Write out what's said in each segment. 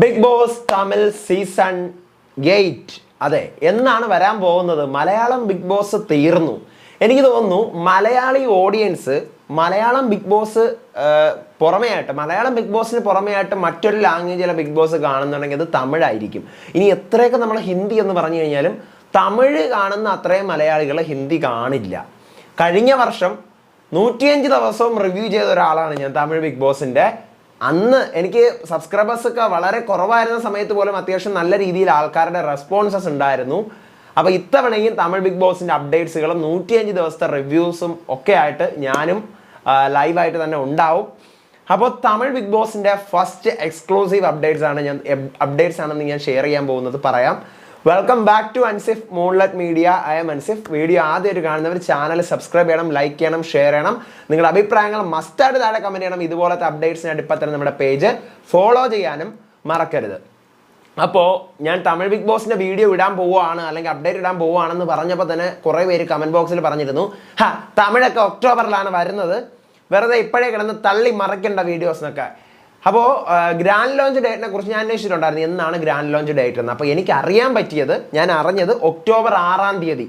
Big boss Tamil season eight അതെ എന്നാണ് വരാൻ പോകുന്നത്? മലയാളം ബിഗ് ബോസ് തീർന്നു. എനിക്ക് തോന്നുന്നു Malayali audience Malayalam big boss പുറമെയായിട്ട് Malayalam big ബോസിന് പുറമെയായിട്ട് മറ്റൊരു ലാംഗ്വേജിലെ ബിഗ് ബോസ് കാണുന്നുണ്ടെങ്കിൽ അത് തമിഴായിരിക്കും. ഇനി എത്രയൊക്കെ നമ്മൾ ഹിന്ദി എന്ന് പറഞ്ഞു കഴിഞ്ഞാലും തമിഴ് കാണുന്ന അത്രയും മലയാളികൾ ഹിന്ദി കാണില്ല. കഴിഞ്ഞ വർഷം നൂറ്റിയഞ്ച് ദിവസവും റിവ്യൂ ചെയ്ത ഒരാളാണ് ഞാൻ തമിഴ് ബിഗ് ബോസിന്റെ അന്ന് എനിക്ക് സബ്സ്ക്രൈബേഴ്സ് ഒക്കെ വളരെ കുറവായിരുന്ന സമയത്ത് പോലും അത്യാവശ്യം നല്ല രീതിയിൽ ആൾക്കാരുടെ റെസ്പോൺസസ് ഉണ്ടായിരുന്നു. അപ്പോൾ ഇത്തവണയും തമിഴ് ബിഗ് ബോസിന്റെ അപ്ഡേറ്റ്സുകളും നൂറ്റിയഞ്ച് ദിവസത്തെ റിവ്യൂസും ഒക്കെ ആയിട്ട് ഞാനും ലൈവായിട്ട് തന്നെ ഉണ്ടാവും. അപ്പോൾ തമിഴ് ബിഗ് ബോസിന്റെ ഫസ്റ്റ് എക്സ്ക്ലൂസീവ് അപ്ഡേറ്റ്സ് ആണ് ഞാൻ അപ്ഡേറ്റ്സ് ആണെന്ന് ഞാൻ ഷെയർ ചെയ്യാൻ പോകുന്നത് പറയാം. Welcome back to Ansif moonlet media I M Ansif video ആദ്യമായിട്ട് കാണുന്നവർ ചാനൽ സബ്സ്ക്രൈബ് ചെയ്യണം ലൈക്ക് ചെയ്യണം ഷെയർ ചെയ്യണം. നിങ്ങളുടെ അഭിപ്രായങ്ങൾ മസ്റ്റായിട്ട് താഴെ കമന്റ് ചെയ്യണം. ഇതുപോലത്തെ അപ്ഡേറ്റ്സിനായിട്ട് ഇപ്പം തന്നെ നമ്മുടെ പേജ് ഫോളോ ചെയ്യാനും മറക്കരുത്. അപ്പോൾ ഞാൻ തമിഴ് ബിഗ് ബോസിന്റെ വീഡിയോ ഇടാൻ പോവുകയാണ് അല്ലെങ്കിൽ അപ്ഡേറ്റ് ഇടാൻ പോവുകയാണെന്ന് പറഞ്ഞപ്പോൾ തന്നെ കുറേ പേര് കമന്റ് ബോക്സിൽ പറഞ്ഞിരുന്നു. ഹാ തമിഴൊക്കെ ഒക്ടോബറിലാണ് വരുന്നത്. വെറുതെ ഇപ്പോഴേ കിടന്ന് തള്ളി മറയ്ക്കേണ്ട വീഡിയോസിനൊക്കെ അപ്പോൾ ഗ്രാൻഡ് ലോഞ്ച് ഡേറ്റിനെ കുറിച്ച് ഞാൻ അന്വേഷിച്ചിട്ടുണ്ടായിരുന്നു എന്നാണ് ഗ്രാൻഡ് ലോഞ്ച് ഡേറ്റ് എന്ന്. അപ്പോൾ എനിക്ക് അറിയാൻ പറ്റിയത് ഞാൻ അറിഞ്ഞത് ഒക്ടോബർ ആറാം തീയതി.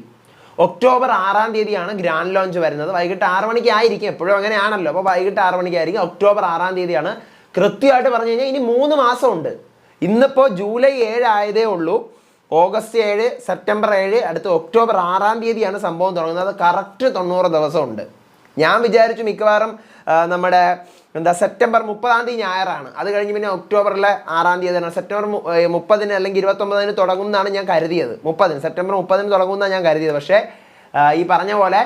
ഒക്ടോബർ ആറാം തീയതിയാണ് ഗ്രാൻഡ് ലോഞ്ച് വരുന്നത്. വൈകിട്ട് ആറ് മണിക്കായിരിക്കും എപ്പോഴും അങ്ങനെയാണല്ലോ. അപ്പോൾ വൈകിട്ട് ആറ് മണിക്കായിരിക്കും ഒക്ടോബർ ആറാം തീയതിയാണ്. കൃത്യമായിട്ട് പറഞ്ഞു കഴിഞ്ഞാൽ ഇനി മൂന്ന് മാസമുണ്ട്. ഇന്നിപ്പോൾ ജൂലൈ ഏഴ് ആയതേ ഉള്ളൂ. ഓഗസ്റ്റ് ഏഴ് സെപ്റ്റംബർ ഏഴ് അടുത്ത ഒക്ടോബർ ആറാം തീയതിയാണ് സംഭവം തുടങ്ങുന്നത്. കറക്റ്റ് തൊണ്ണൂറ് ദിവസമുണ്ട്. ഞാൻ വിചാരിച്ചു മിക്കവാറും നമ്മുടെ എന്താ സെപ്റ്റംബർ മുപ്പതാം തീയതി ഞായറാണ്. അത് കഴിഞ്ഞ് പിന്നെ ഒക്ടോബറിലെ ആറാം തീയതിയാണ് സെപ്റ്റംബർ മുപ്പതിന് അല്ലെങ്കിൽ ഇരുപത്തൊമ്പതിന് തുടങ്ങും എന്നാണ് ഞാൻ കരുതിയത്. മുപ്പതിന് സെപ്റ്റംബർ മുപ്പതിന് തുടങ്ങുമെന്നാണ് ഞാൻ കരുതിയത്. പക്ഷേ ഈ പറഞ്ഞ പോലെ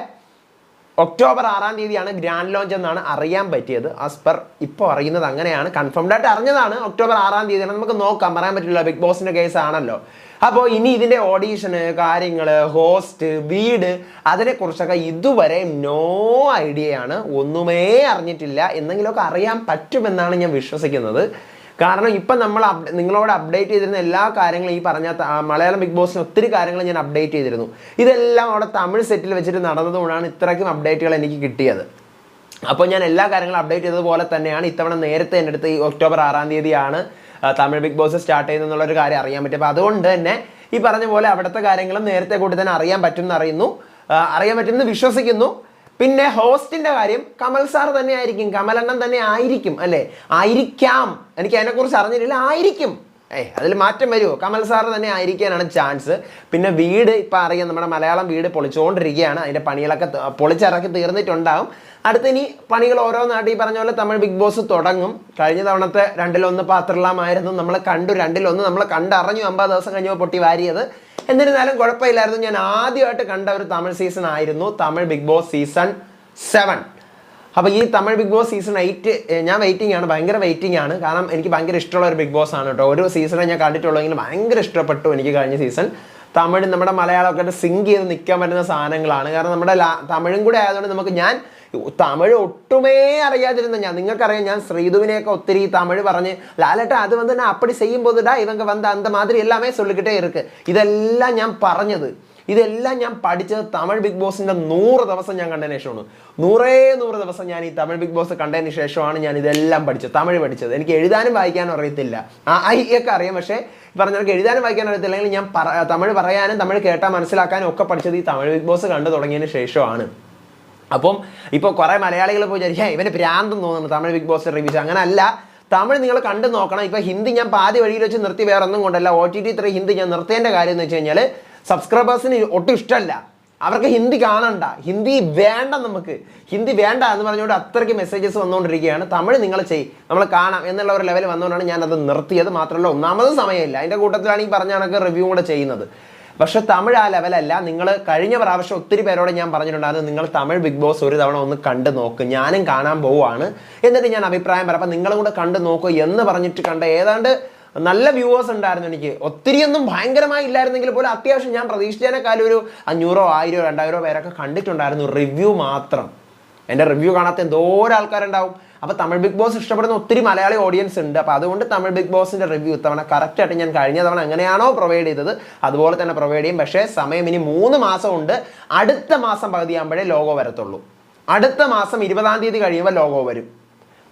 ഒക്ടോബർ ആറാം തീയതിയാണ് ഗ്രാൻഡ് ലോഞ്ച് എന്നാണ് അറിയാൻ പറ്റിയത്. ആസ് പെർ ഇപ്പോൾ അറിയുന്നത് അങ്ങനെയാണ്. കൺഫേംഡ് ആയിട്ട് അറിഞ്ഞതാണ് ഒക്ടോബർ ആറാം തീയതിയാണ് നമുക്ക് നോക്കാം. പറയാൻ പറ്റില്ല ബിഗ് ബോസിന്റെ കേസ് ആണല്ലോ. അപ്പോൾ ഇനി ഇതിന്റെ ഓഡീഷന് കാര്യങ്ങൾ ഹോസ്റ്റ് വീട് അതിനെക്കുറിച്ചൊക്കെ ഇതുവരെ നോ ഐഡിയയാണ് ഒന്നുമേ അറിഞ്ഞിട്ടില്ല. എന്തെങ്കിലുമൊക്കെ അറിയാൻ പറ്റുമെന്നാണ് ഞാൻ വിശ്വസിക്കുന്നത്. കാരണം ഇപ്പം നമ്മൾ നിങ്ങളോട് അപ്ഡേറ്റ് ചെയ്തിരുന്ന എല്ലാ കാര്യങ്ങളും ഈ പറഞ്ഞ മലയാളം ബിഗ് ബോസിന് ഒത്തിരി കാര്യങ്ങൾ ഞാൻ അപ്ഡേറ്റ് ചെയ്തിരുന്നു. ഇതെല്ലാം അവിടെ തമിഴ് സെറ്റിൽ വെച്ചിട്ട് നടന്നതുകൊണ്ടാണ് ഇത്രയ്ക്കും അപ്ഡേറ്റുകൾ എനിക്ക് കിട്ടിയത്. അപ്പോൾ ഞാൻ എല്ലാ കാര്യങ്ങളും അപ്ഡേറ്റ് ചെയ്തതുപോലെ തന്നെയാണ്. ഇത്തവണ നേരത്തെ എന്റെ അടുത്ത് ഈ ഒക്ടോബർ ആറാം തീയതിയാണ് തമിഴ് ബിഗ് ബോസ് സ്റ്റാർട്ട് ചെയ്യുന്നതെന്നുള്ളൊരു കാര്യം അറിയാൻ പറ്റും അപ്പോൾ അതുകൊണ്ട് തന്നെ ഈ പറഞ്ഞ പോലെ അവിടുത്തെ കാര്യങ്ങളും നേരത്തെ കൂടി തന്നെ അറിയാൻ പറ്റുമെന്ന് അറിയുന്നു. അറിയാൻ പറ്റുമെന്ന് വിശ്വസിക്കുന്നു. പിന്നെ ഹോസ്റ്റിന്റെ കാര്യം കമൽ സാർ തന്നെ ആയിരിക്കും കമലണ്ണൻ തന്നെ ആയിരിക്കും അല്ലേ? ആയിരിക്കാം. എനിക്ക് അതിനെക്കുറിച്ച് അറിഞ്ഞിട്ടില്ല. ആയിരിക്കും. ഏയ് അതിൽ മാറ്റം വരുമോ കമൽ സാർ തന്നെ ആയിരിക്കാനാണ് ചാൻസ്. പിന്നെ വീട് ഇപ്പം അറിയാം നമ്മുടെ മലയാളം വീട് പൊളിച്ചുകൊണ്ടിരിക്കുകയാണ് അതിന്റെ പണികളൊക്കെ പൊളിച്ചിറക്കി തീർന്നിട്ടുണ്ടാവും. അടുത്ത ഇനി പണികൾ ഓരോന്നായിട്ട് ഈ പറഞ്ഞ പോലെ തമിഴ് ബിഗ് ബോസ് തുടങ്ങും. കഴിഞ്ഞ തവണത്തെ രണ്ടിലൊന്ന് പാത്രലാമായിരുന്നു. നമ്മൾ കണ്ടു രണ്ടിലൊന്ന് നമ്മൾ കണ്ടറിഞ്ഞു. അമ്പത് ദിവസം കഴിഞ്ഞപ്പോൾ പൊട്ടി വാരിയത്. എന്നിരുന്നാലും കുഴപ്പമില്ലായിരുന്നു. ഞാൻ ആദ്യമായിട്ട് കണ്ട ഒരു തമിഴ് സീസൺ ആയിരുന്നു. Tamil big boss season seven അപ്പോൾ ഈ Tamil big boss season eight ഞാൻ വെയിറ്റിംഗ് ആണ്. ഭയങ്കര വെയിറ്റിംഗ് ആണ്. കാരണം എനിക്ക് ഭയങ്കര ഇഷ്ടമുള്ള ഒരു ബിഗ് ബോസ് ആണ് കേട്ടോ. ഒരു സീസണെ ഞാൻ കണ്ടിട്ടുള്ളെങ്കിലും ഭയങ്കര ഇഷ്ടപ്പെട്ടു എനിക്ക് കഴിഞ്ഞ സീസൺ തമിഴ് നമ്മുടെ മലയാളമൊക്കെ സിങ്ക് ചെയ്ത് നിൽക്കാൻ പറ്റുന്ന സാധനങ്ങളാണ്. കാരണം നമ്മുടെ തമിഴും കൂടെ ആയതുകൊണ്ട് നമുക്ക് ഞാൻ തമിഴ് ഒട്ടുമേ അറിയാതിരുന്ന ഞാൻ നിങ്ങൾക്കറിയാം ഞാൻ ശ്രീധുവിനെയൊക്കെ ഒത്തിരി തമിഴ് പറഞ്ഞ് ലാലേട്ട അത് വന്ന് ഞാൻ അപ്പടി ചെയ്യും പോതുടാ ഇവങ്ക വന്ന് അന്ത മാതിരി എല്ലാമേ ചൊല്ലിക്കിട്ടേ ഇருக்கு ഇതെല്ലാം ഞാൻ പറഞ്ഞത് ഇതെല്ലാം ഞാൻ പഠിച്ചത് തമിഴ് ബിഗ് ബോസിന്റെ നൂറ് ദിവസം ഞാൻ കണ്ടതിന് ശേഷമാണ്. നൂറേ നൂറ് ദിവസം ഞാൻ ഈ തമിഴ് ബിഗ് ബോസ് കണ്ടതിന് ശേഷമാണ് ഞാൻ ഇതെല്ലാം പഠിച്ചത് തമിഴ് പഠിച്ചത്. എനിക്ക് എഴുതാനും വായിക്കാനും അറിയത്തില്ല. ആ ഐയൊക്കെ അറിയാം പക്ഷേ പറഞ്ഞവർക്ക് എഴുതാനും വായിക്കാനും അറിയത്തില്ലെങ്കിൽ ഞാൻ തമിഴ് പറയാനും തമിഴ് കേട്ടാൽ മനസ്സിലാക്കാനും ഒക്കെ പഠിച്ചത് ഈ തമിഴ് ബിഗ് ബോസ് കണ്ടു തുടങ്ങിയതിന് ശേഷമാണ്. അപ്പം ഇപ്പോൾ കുറേ മലയാളികൾ പോയി വിചാരിക്കാം "ഹേ, ഇവന് ഭ്രാന്തം തോന്നുന്നു തമിഴ് ബിഗ് ബോസ് റിവ്യൂസ്. അങ്ങനല്ല. തമിഴ് നിങ്ങൾ കണ്ടു നോക്കണം. ഇപ്പോൾ ഹിന്ദി ഞാൻ പാതി വഴിയിൽ വെച്ച് നിർത്തി വേറെ ഒന്നും കൊണ്ടല്ല. ഒ ടി ടി ഇത്രയും ഹിന്ദി ഞാൻ നിർത്തേണ്ട കാര്യം എന്ന് വെച്ച് കഴിഞ്ഞാൽ സബ്സ്ക്രൈബേഴ്സിന് ഒട്ടും ഇഷ്ടമല്ല. അവർക്ക് ഹിന്ദി കാണണ്ട. ഹിന്ദി വേണ്ട നമുക്ക്. ഹിന്ദി വേണ്ട എന്ന് പറഞ്ഞുകൊണ്ട് അത്രയ്ക്ക് മെസ്സേജസ് വന്നുകൊണ്ടിരിക്കുകയാണ്. തമിഴ് നിങ്ങൾ ചെയ് നമ്മൾ കാണാം എന്നുള്ള ഒരു ലെവൽ വന്നുകൊണ്ടാണ് ഞാനത് നിർത്തിയത്. മാത്രമല്ല ഒന്നാമത് സമയമില്ല. അതിന്റെ കൂട്ടത്തിലാണ് ഈ പറഞ്ഞ കണക്ക് റിവ്യൂ കൂടെ ചെയ്യുന്നത്. പക്ഷെ തമിഴ് ആ ലെവലല്ല. നിങ്ങൾ കഴിഞ്ഞ പ്രാവശ്യം ഒത്തിരി പേരോട് ഞാൻ പറഞ്ഞിട്ടുണ്ടായിരുന്നു നിങ്ങൾ തമിഴ് ബിഗ് ബോസ് ഒരു തവണ ഒന്ന് കണ്ടു നോക്ക്. ഞാനും കാണാൻ പോവാണ് എന്നിട്ട് ഞാൻ അഭിപ്രായം പറയാം അപ്പം നിങ്ങളും കൂടെ കണ്ടു നോക്കൂ എന്ന് പറഞ്ഞിട്ട് കണ്ട ഏതാണ്ട് നല്ല വ്യൂവേഴ്സ് ഉണ്ടായിരുന്നു എനിക്ക്. ഒത്തിരിയൊന്നും ഭയങ്കരമായി ഇല്ലായിരുന്നെങ്കിൽ പോലും അത്യാവശ്യം ഞാൻ പ്രതീക്ഷിച്ചതിനേക്കാളും ഒരു അഞ്ഞൂറോ ആയിരോ രണ്ടായിരോ പേരൊക്കെ കണ്ടിട്ടുണ്ടായിരുന്നു റിവ്യൂ മാത്രം. എന്റെ റിവ്യൂ കാണാത്ത എന്തോരം ആൾക്കാരുണ്ടാവും. അപ്പോൾ തമിഴ് ബിഗ് ബോസ് ഇഷ്ടപ്പെടുന്ന ഒത്തിരി മലയാളി ഓഡിയൻസ് ഉണ്ട്. അപ്പോൾ അതുകൊണ്ട് തമിഴ് ബിഗ് ബോസിന്റെ റിവ്യൂ ഇത്തവണ കറക്റ്റായിട്ട് ഞാൻ കഴിഞ്ഞ തവണ എങ്ങനെയാണോ പ്രൊവൈഡ് ചെയ്തത് അതുപോലെ തന്നെ പ്രൊവൈഡ് ചെയ്യും. പക്ഷേ സമയം ഇനി മൂന്ന് മാസം ഉണ്ട് അടുത്ത മാസം പകുതിയാകുമ്പോഴേ ലോഗോ വരത്തുള്ളൂ. അടുത്ത മാസം ഇരുപതാം തീയതി കഴിയുമ്പോൾ ലോഗോ വരും.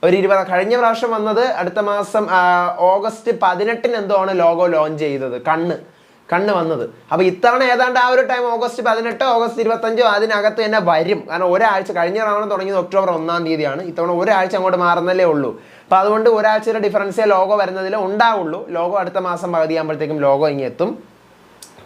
ഒരു ഇരുപത് കഴിഞ്ഞ പ്രാവശ്യം വന്നത് അടുത്ത മാസം ഓഗസ്റ്റ് പതിനെട്ടിന് എന്തോ ആണ് ലോഗോ ലോഞ്ച് ചെയ്തത് കണ്ണ്. കണ്ണ് വന്നത്. അപ്പോൾ ഇത്തവണ ഏതാണ്ട് ആ ഒരു ടൈം ഓഗസ്റ്റ് പതിനെട്ട് ഓഗസ്റ്റ് ഇരുപത്തഞ്ചോ അതിനകത്ത് തന്നെ വരും. കാരണം ഒരാഴ്ച കഴിഞ്ഞ തവണ തുടങ്ങിയത് ഒക്ടോബർ ഒന്നാം തീയതിയാണ്. ഇത്തവണ ഒരാഴ്ച അങ്ങോട്ട് മാറുന്നല്ലേ ഉള്ളൂ. അപ്പോൾ അതുകൊണ്ട് ഒരാഴ്ചയുടെ ഡിഫറൻസേ ലോഗോ വരുന്നതിൽ ഉണ്ടാവുള്ളൂ. ലോഗോ അടുത്ത മാസം പകുതിയാകുമ്പോഴത്തേക്കും ലോഗോ ഇങ്ങി എത്തും.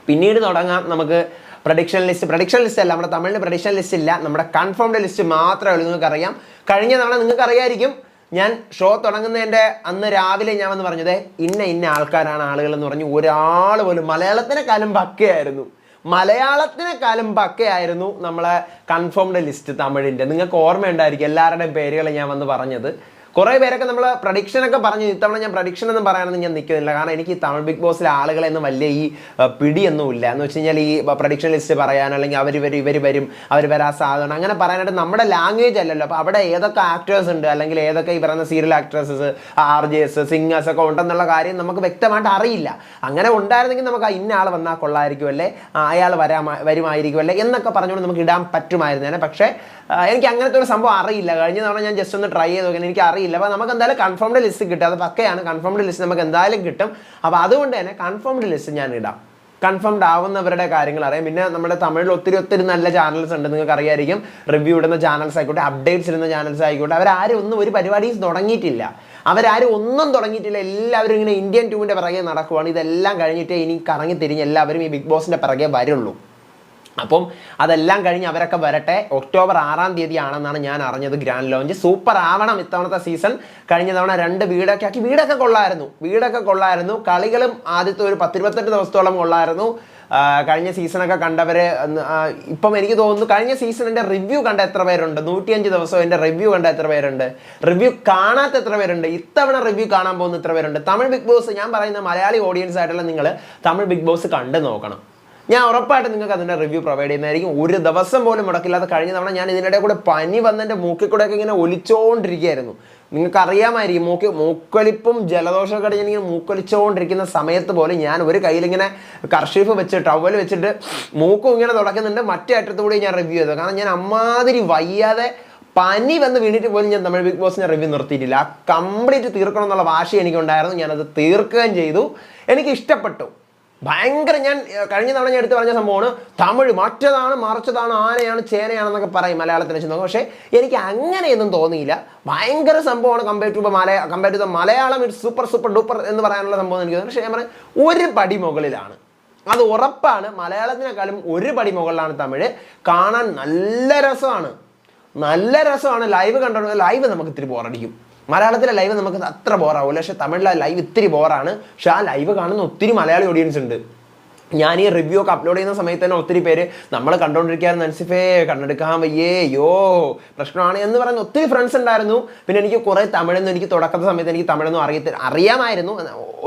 പിന്നീട് തുടങ്ങാം നമുക്ക് പ്രഡിക്ഷൻ ലിസ്റ്റ് പ്രഡിക്ഷൻ ലിസ്റ്റ് അല്ല നമ്മുടെ തമിഴിന് പ്രഡിക്ഷൻ ലിസ്റ്റ് ഇല്ല. നമ്മുടെ കൺഫേംഡ് ലിസ്റ്റ് മാത്രമേ ഉള്ളൂ. നിങ്ങൾക്ക് അറിയാം കഴിഞ്ഞ തവണ നിങ്ങൾക്ക് അറിയായിരിക്കും ഞാൻ ഷോ തുടങ്ങുന്നതിന്റെ അന്ന് രാവിലെ ഞാൻ വന്ന് പറഞ്ഞത് ഇന്ന ഇന്ന ആൾക്കാരാണ് ആളുകൾ എന്ന് പറഞ്ഞു ഒരാൾ പോലും മലയാളത്തിനെക്കാളും പക്കയായിരുന്നു. മലയാളത്തിനെക്കാളും പക്കയായിരുന്നു നമ്മളെ കൺഫേംഡ് ലിസ്റ്റ് തമിഴിന്റെ നിങ്ങൾക്ക് ഓർമ്മയുണ്ടായിരിക്കും എല്ലാവരുടെയും പേരുകൾ ഞാൻ വന്ന് പറഞ്ഞത്. കുറേ പേരൊക്കെ നമ്മൾ പ്രഡിക്ഷൻ ഒക്കെ പറഞ്ഞു. ഇത്തവണ ഞാൻ പ്രഡിക്ഷൻ ഒന്നും പറയാനൊന്നും ഞാൻ നിൽക്കുന്നില്ല കാരണം എനിക്ക് തമിഴ് ബിഗ് ബോസിലെ ആളുകളെയൊന്നും വലിയ ഈ പിടിയൊന്നുമില്ല. എന്ന് വെച്ച് കഴിഞ്ഞാൽ ഈ പ്രഡിക്ഷൻ ലിസ്റ്റ് പറയാൻ അല്ലെങ്കിൽ അവർ ഇവർ ഇവർ വരും അവർ വരാൻ സാധനം അങ്ങനെ പറയാനായിട്ട് നമ്മുടെ ലാംഗ്വേജ് അല്ലല്ലോ. അപ്പോൾ അവിടെ ഏതൊക്കെ ആക്ടേഴ്സ് ഉണ്ട് അല്ലെങ്കിൽ ഏതൊക്കെ ഈ പറയുന്ന serial actresses R J S singers ഒക്കെ ഉണ്ടെന്നുള്ള കാര്യം നമുക്ക് വ്യക്തമായിട്ട് അറിയില്ല. അങ്ങനെ ഉണ്ടായിരുന്നെങ്കിൽ നമുക്ക് ഇന്ന ആൾ വന്നാൽ കൊള്ളായിരിക്കും അല്ലേ? ആ, അയാൾ വരാ വരുമായിരിക്കും അല്ലേ? എന്നൊക്കെ പറഞ്ഞുകൊണ്ട് നമുക്ക് ഇടാൻ പറ്റുമായിരുന്നേനെ പക്ഷേ എനിക്ക് അങ്ങനത്തെ ഒരു സംഭവം അറിയില്ല. കഴിഞ്ഞ തവണ ഞാൻ ജസ്റ്റ് ഒന്ന് ട്രൈ ചെയ്ത് നോക്കിയാൽ എനിക്ക് അറിയില്ല. അപ്പോൾ നമുക്ക് എന്തായാലും കൺഫേംഡ് ലിസ്റ്റ് കിട്ടും. അത് പക്കയാണ്. കൺഫേംഡ് ലിസ്റ്റ് നമുക്ക് എന്തായാലും കിട്ടും. അപ്പോൾ അതുകൊണ്ട് തന്നെ കൺഫേംഡ് ലിസ്റ്റ് ഞാൻ ഇടാം. കൺഫേംഡ് ആവുന്നവരുടെ കാര്യങ്ങൾ അറിയാം. പിന്നെ നമ്മുടെ തമിഴിൽ ഒത്തിരി ഒത്തിരി നല്ല ചാനൽസ് ഉണ്ട്. നിങ്ങൾക്ക് അറിയായിരിക്കും. റിവ്യൂ ഇടുന്ന ചാനൽസ് ആയിക്കോട്ടെ അപ്ഡേറ്റ്സ് ഇടുന്ന ചാനൽസ് ആയിക്കോട്ടെ. അവരാരും ഒന്നും ഒരു പരിപാടിയും തുടങ്ങിയിട്ടില്ല. അവരാരും ഒന്നും തുടങ്ങിയിട്ടില്ല. എല്ലാവരും ഇങ്ങനെ ഇന്ത്യൻ ടൂവിന്റെ പിറകെ നടക്കുവാണ്. ഇതെല്ലാം കഴിഞ്ഞിട്ടേ ഇനി കറങ്ങി തിരിഞ്ഞ് എല്ലാവരും ഈ ബിഗ് ബോസിന്റെ പിറകെ വരുള്ളൂ. അപ്പം അതെല്ലാം കഴിഞ്ഞ് അവരൊക്കെ വരട്ടെ. ഒക്ടോബർ ആറാം തീയതി ആണെന്നാണ് ഞാൻ അറിഞ്ഞത് ഗ്രാൻഡ് ലോഞ്ച്. സൂപ്പർ ആവണം ഇത്തവണത്തെ സീസൺ. കഴിഞ്ഞ തവണ രണ്ട് വീടൊക്കെ ആക്കി. വീടൊക്കെ കൊള്ളായിരുന്നു. വീടൊക്കെ കൊള്ളായിരുന്നു. കളികളും ആദ്യത്തെ ഒരു പത്തിരുപത്തെട്ട് ദിവസത്തോളം കൊള്ളായിരുന്നു. കഴിഞ്ഞ സീസണൊക്കെ കണ്ടവര് ഇപ്പം എനിക്ക് തോന്നുന്നു കഴിഞ്ഞ സീസണിന്റെ റിവ്യൂ കണ്ട എത്ര പേരുണ്ട്? നൂറ്റിയഞ്ച് ദിവസം എന്റെ റിവ്യൂ കണ്ട എത്ര പേരുണ്ട്? റിവ്യൂ കാണാത്ത എത്ര പേരുണ്ട്? ഇത്തവണ റിവ്യൂ കാണാൻ പോകുന്ന എത്ര പേരുണ്ട്? തമിഴ് ബിഗ് ബോസ് ഞാൻ പറയുന്ന മലയാളി ഓഡിയൻസ് ആയിട്ടുള്ള നിങ്ങൾ തമിഴ് ബിഗ് ബോസ് കണ്ടു നോക്കണം. ഞാൻ ഉറപ്പായിട്ട് നിങ്ങൾക്ക് അതിന്റെ റിവ്യൂ പ്രൊവൈഡ് ചെയ്യുന്നതായിരിക്കും. ഒരു ദിവസം പോലും മുടക്കില്ലാതെ കഴിഞ്ഞ തവണ ഞാൻ ഇതിനിടെ കൂടെ പനി വന്നതിന്റെ മൂക്കിൽ ഒക്കെ ഇങ്ങനെ ഒലിച്ചുകൊണ്ടിരിക്കുകയായിരുന്നു നിങ്ങൾക്ക് അറിയാമായിരിക്കും മൂക്ക് മൂക്കൊലിപ്പും ജലദോഷമൊക്കെ അടിച്ച് ഇങ്ങനെ മൂക്കൊലിച്ചുകൊണ്ടിരിക്കുന്ന സമയത്ത് പോലും ഞാൻ ഒരു കയ്യിലിങ്ങനെ കർഷീഫ് വെച്ച് ടവൽ വെച്ചിട്ട് മൂക്കും ഇങ്ങനെ തുടക്കുന്നുണ്ട് മറ്റേ അറ്റത്തുകൂടി ഞാൻ റിവ്യൂ ചെയ്തത് കാരണം ഞാൻ അമ്മാതിരി വയ്യാതെ പനി വന്ന് വീണിട്ട് പോലും ഞാൻ തമിഴ് ബിഗ് ബോസിനെ റിവ്യൂ നിർത്തിയിട്ടില്ല. ആ കംപ്ലീറ്റ് തീർക്കണം എന്നുള്ള വാശി എനിക്കുണ്ടായിരുന്നു. ഞാനത് തീർക്കുകയും ചെയ്തു. എനിക്ക് ഇഷ്ടപ്പെട്ടു ഭയങ്കര ഞാൻ കഴിഞ്ഞ തവണ ഞാൻ എടുത്തു പറഞ്ഞ സംഭവമാണ് തമിഴ് മറ്റതാണ് മറിച്ചതാണ് ആനയാണ് ചേനയാണെന്നൊക്കെ പറയും മലയാളത്തിൽ വെച്ച് നോക്കാം പക്ഷേ എനിക്ക് അങ്ങനെയൊന്നും തോന്നിയില്ല. ഭയങ്കര സംഭവമാണ് compare to Malaya compare to Malayalam it super super duper എന്ന് പറയാനുള്ള സംഭവം എനിക്ക് തോന്നുന്നു. പക്ഷേ ഞാൻ പറയാം ഒരു പടി മുകളിലാണ്. അത് ഉറപ്പാണ്. മലയാളത്തിനേക്കാളും ഒരു പടി മുകളിലാണ് തമിഴ്. കാണാൻ നല്ല രസമാണ്. നല്ല രസമാണ്. ലൈവ് കണ്ടോ ലൈവ് നമുക്ക് ഇത്തിരി ബോറടിക്കും മലയാളത്തിലെ ലൈവ് നമുക്ക് അത്ര ബോറാവില്ല പക്ഷെ തമിഴിലെ ലൈവ് ഇത്തിരി ബോറാണ് പക്ഷെ ആ ലൈവ് കാണുന്ന ഒത്തിരി മലയാളി ഓഡിയൻസ് ഉണ്ട്. ഞാൻ ഈ റിവ്യൂ ഒക്കെ അപ്ലോഡ് ചെയ്യുന്ന സമയത്ത് തന്നെ ഒത്തിരി പേര് നമ്മൾ കണ്ടുകൊണ്ടിരിക്കുകയായിരുന്നു അൻസിഫേ കണ്ടെടുക്കാൻ വയ്യേ യോ പ്രശ്നമാണ് എന്ന് പറയുന്ന ഒത്തിരി ഫ്രണ്ട്സ് ഉണ്ടായിരുന്നു. പിന്നെ എനിക്ക് കുറേ തമിഴൊന്നും എനിക്ക് തുടക്കത്തെ സമയത്ത് എനിക്ക് തമിഴൊന്നും അറിയത്തില്ല അറിയാമായിരുന്നു.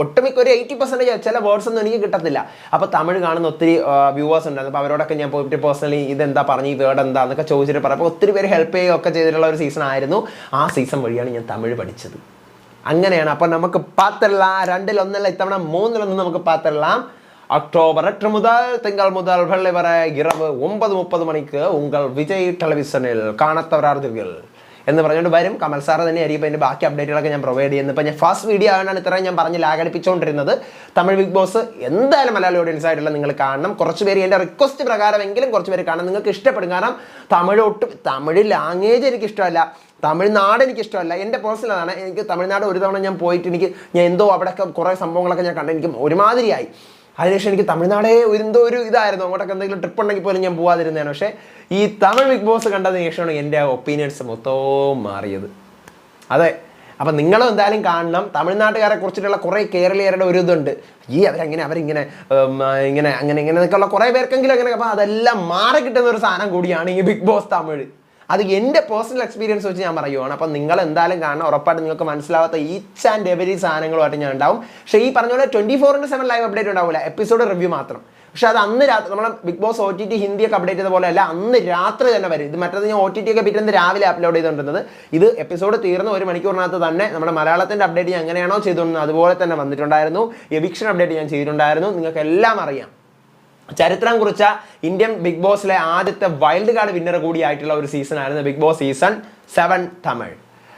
ഒട്ടുമിക്ക ഒരു എയ്റ്റി പെർസെന്റേജ് ചില വേർഡ്സ് ഒന്നും എനിക്ക് കിട്ടത്തില്ല. അപ്പോൾ തമിഴ് കാണുന്ന ഒത്തിരി വ്യൂവേഴ്സ് ഉണ്ടായിരുന്നു. അപ്പോൾ അവരോടൊക്കെ ഞാൻ പോയിട്ട് പേഴ്സണലി ഇതെന്താ പറഞ്ഞ് ഈ വേർഡ് എന്താ എന്നൊക്കെ ചോദിച്ചിട്ട് പറയുമ്പോൾ ഒത്തിരി പേര് ഹെൽപ്പ് ചെയ്യുകയൊക്കെ ചെയ്തിട്ടുള്ള ഒരു സീസൺ ആയിരുന്നു. ആ സീസൺ വഴിയാണ് ഞാൻ തമിഴ് പഠിച്ചത്. അങ്ങനെയാണ്. അപ്പോൾ നമുക്ക് പാത്തിരലാം രണ്ടിലൊന്നല്ല ഇത്തവണ മൂന്നിലൊന്നും നമുക്ക് പാത്തിരലാം அக்டோபர் எட்டு முதல் திங்கள் முதல் வெள்ளை வரை இரவு ஒன்பது முப்பது மணிக்கு உங்கள் விஜய் ടെലിവിഷനിൽ കാണാത്തവരാർദ്ദികൾ എന്ന് പറഞ്ഞുകൊണ്ട് വരും കമൽ സാറ് തന്നെ ആയിരിക്കും അതിൻ്റെ ബാക്കി അപ്ഡേറ്റുകളൊക്കെ ഞാൻ പ്രൊവൈഡ് ചെയ്യുന്നത് ഇപ്പം ഞാൻ ഫസ്റ്റ് വീഡിയോ ആയതാണ് ഇത്രയും ഞാൻ പറഞ്ഞ് ലാഗടിപ്പിച്ചുകൊണ്ടിരുന്നത് തമിഴ് ബിഗ് ബോസ് എന്തായാലും മലയാളി ഓഡിയൻസ് ആയിട്ടുള്ള നിങ്ങൾ കാണണം കുറച്ച് പേര് എൻ്റെ റിക്വസ്റ്റ് പ്രകാരമെങ്കിലും കുറച്ച് പേര് കാണണം നിങ്ങൾക്ക് ഇഷ്ടപ്പെടും കാരണം തമിഴ് ഒട്ടും തമിഴ് ലാംഗ്വേജ് എനിക്ക് ഇഷ്ടമല്ല തമിഴ്നാട് എനിക്ക് ഇഷ്ടമല്ല എൻ്റെ പേഴ്സണൽ ആണ് എനിക്ക് തമിഴ്നാട് ഒരു തവണ ഞാൻ പോയിട്ട് എനിക്ക് ഞാൻ എന്തോ അവിടെയൊക്കെ കുറേ സംഭവങ്ങളൊക്കെ ഞാൻ കണ്ടു എനിക്ക് ഒരുമാതിരിയായി അതിനുശേഷം എനിക്ക് തമിഴ്നാടേ എന്തോ ഒരു ഇതായിരുന്നു. അങ്ങോട്ടൊക്കെ എന്തെങ്കിലും ട്രിപ്പ് ഉണ്ടെങ്കിൽ പോലും ഞാൻ പോവാതിരുന്നതാണ്. പക്ഷേ ഈ തമിഴ് ബിഗ് ബോസ് കണ്ടതിന് ശേഷമാണ് എന്റെ ഒപ്പീനിയൻസ് മൊത്തവും മാറിയത്. അതെ. അപ്പം നിങ്ങളും എന്തായാലും കാണണം. തമിഴ്നാട്ടുകാരെ കുറിച്ചിട്ടുള്ള കുറേ കേരളീയരുടെ ഒരു ഇതുണ്ട്. ഈ അവരങ്ങനെ അവരിങ്ങനെ ഇങ്ങനെ അങ്ങനെ ഇങ്ങനെ കുറേ പേർക്കെങ്കിലും അങ്ങനെ അപ്പോൾ അതെല്ലാം മാറി കിട്ടുന്ന ഒരു സാധനം കൂടിയാണ് ഈ ബിഗ് ബോസ് തമിഴ്. അത് എന്റെ പേഴ്സണൽ എക്സ്പീരിയൻസ് വെച്ച് ഞാൻ പറയുവാണ്. അപ്പം നിങ്ങൾ എന്തായാലും കാണണം. ഉറപ്പായിട്ട് നിങ്ങൾക്ക് മനസ്സിലാവാത്ത ഈച്ച് ആൻഡ് എവരി സാധനങ്ങളുമായിട്ട് ഞാൻ ഉണ്ടാവും. പക്ഷേ ഈ പറഞ്ഞ പോലെ twenty four into seven live update ഉണ്ടാവില്ല. എപ്പിസോഡ് റിവ്യൂ മാത്രം. പക്ഷേ അത് അന്ന് രാത്രി നമ്മൾ big boss O T T ഹിന്ദിയൊക്കെ update ചെയ്ത പോലെ അല്ല അന്ന് രാത്രി തന്നെ വരും. ഇത് മറ്റേത് ഞാൻ ഒ ടി ടി ഒക്കെ പിറ്റേന്ന് രാവിലെ അപ്ലോഡ് ചെയ്തുകൊണ്ടിരുന്നത് ഇത് എപ്പിസോഡ് തീർന്ന ഒരു മണിക്കൂറിനകത്ത് തന്നെ നമ്മുടെ മലയാളത്തിന്റെ അപ്ഡേറ്റ് ഞാൻ എങ്ങനെയാണോ ചെയ്തുകൊണ്ടിരുന്നത് അതുപോലെ തന്നെ വന്നിട്ടുണ്ടായിരുന്നു. എവിക്ഷൻ അപ്ഡേറ്റ് ഞാൻ ചെയ്തിട്ടുണ്ടായിരുന്നു. നിങ്ങൾക്ക് എല്ലാം അറിയാം. ചരിത്രം കുറിച്ച ഇന്ത്യൻ ബിഗ് ബോസിലെ ആദ്യത്തെ വൈൽഡ് കാർഡ് വിന്നർ കൂടിയായിട്ടുള്ള ഒരു സീസൺ ആയിരുന്നു big boss season seven Tamil.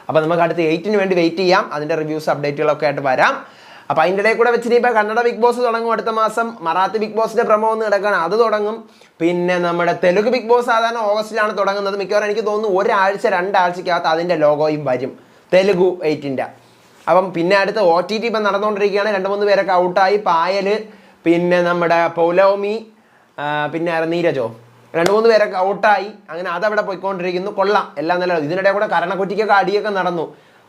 അപ്പോൾ നമുക്ക് അടുത്ത എയ്റ്റിന് വേണ്ടി വെയിറ്റ് ചെയ്യാം. അതിന്റെ റിവ്യൂസ് അപ്ഡേറ്റുകളൊക്കെ ആയിട്ട് വരാം. അപ്പോൾ അതിന്റെ ഇടയിൽ കൂടെ വെച്ചിട്ട് ഇപ്പോൾ കന്നഡ ബിഗ് ബോസ് തുടങ്ങും അടുത്ത മാസം. മറാത്തി ബിഗ് ബോസിന്റെ പ്രമോ ഒന്ന് കിടക്കുകയാണ് അത് തുടങ്ങും. പിന്നെ നമ്മുടെ തെലുങ്ക് ബിഗ് ബോസ് സാധാരണ ഓഗസ്റ്റിലാണ് തുടങ്ങുന്നത്. മിക്കവാറും എനിക്ക് തോന്നുന്നു ഒരാഴ്ച രണ്ടാഴ്ചക്കകത്ത് അതിന്റെ ലോഗോയും വരും. തെലുഗു എയ്റ്റിന്റെ അപ്പം പിന്നെ അടുത്ത് ഒ ടി ടി ഇപ്പം നടന്നുകൊണ്ടിരിക്കുകയാണ്. രണ്ട് മൂന്ന് പേരൊക്കെ ഔട്ടായി പായൽ പിന്നെ നമ്മുടെ പൗലോമി പിന്നെ നീരജോ. രണ്ട് മൂന്ന് പേരൊക്കെ ഔട്ടായി. അങ്ങനെ അതവിടെ പോയിക്കൊണ്ടിരിക്കുന്നു. കൊള്ളാം. എല്ലാം നല്ല ഇതിനിടെ കൂടെ കരണക്കുറ്റിക്കൊക്കെ അടിയൊക്കെ നടന്നു.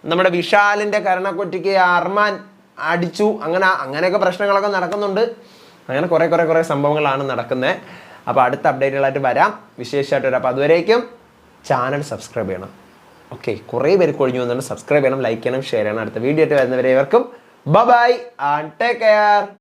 നമ്മുടെ വിശാലിന്റെ കരണക്കുറ്റിക്ക് അർമാൻ അടിച്ചു. അങ്ങനെ അങ്ങനെയൊക്കെ പ്രശ്നങ്ങളൊക്കെ നടക്കുന്നുണ്ട്. അങ്ങനെ കുറേ കുറേ കുറേ സംഭവങ്ങളാണ് നടക്കുന്നത്. അപ്പോൾ അടുത്ത അപ്ഡേറ്റുകളായിട്ട് വരാം. വിശേഷമായിട്ട് വരാം. അപ്പോൾ അതുവരേക്കും ചാനൽ സബ്സ്ക്രൈബ് ചെയ്യണം. ഓക്കെ കുറേ പേര് കൊഴിഞ്ഞു വന്നിട്ട് സബ്സ്ക്രൈബ് ചെയ്യണം ലൈക്ക് ചെയ്യണം ഷെയർ ചെയ്യണം. അടുത്ത വീഡിയോ ആയിട്ട് വരുന്നവരെ ഇവർക്കും ബൈ ആൻഡ് ടേക്ക് കെയർ.